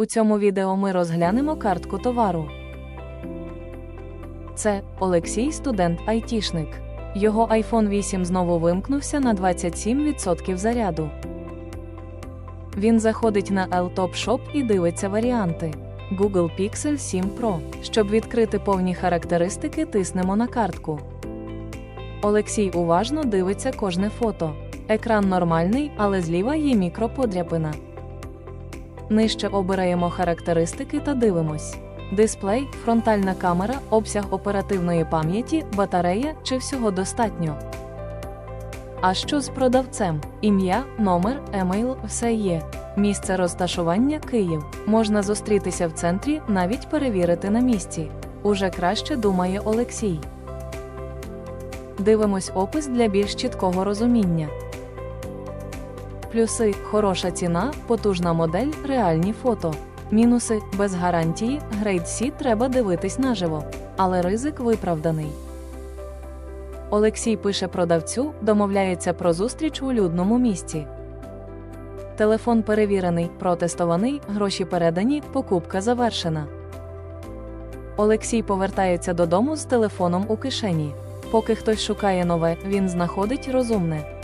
У цьому відео ми розглянемо картку товару. Це Олексій, студент айтішник. Його iPhone 8 знову вимкнувся на 27% заряду. Він заходить на L-Top Shop і дивиться варіанти. Google Pixel 7 Pro. Щоб відкрити повні характеристики, тиснемо на картку. Олексій уважно дивиться кожне фото. Екран нормальний, але зліва є мікроподряпина. Нижче обираємо характеристики та дивимось. Дисплей, фронтальна камера, обсяг оперативної пам'яті, батарея чи всього достатньо. А що з продавцем? Ім'я, номер, емейл, все є. Місце розташування Київ. Можна зустрітися в центрі, навіть перевірити на місці. Уже краще думає Олексій. Дивимось опис для більш чіткого розуміння. Плюси хороша ціна, потужна модель, реальні фото. Мінуси без гарантії, Grade C треба дивитись наживо, але ризик виправданий. Олексій пише продавцю, домовляється про зустріч у людному місці. Телефон перевірений, протестований, гроші передані, покупка завершена. Олексій повертається додому з телефоном у кишені. Поки хтось шукає нове, він знаходить розумне.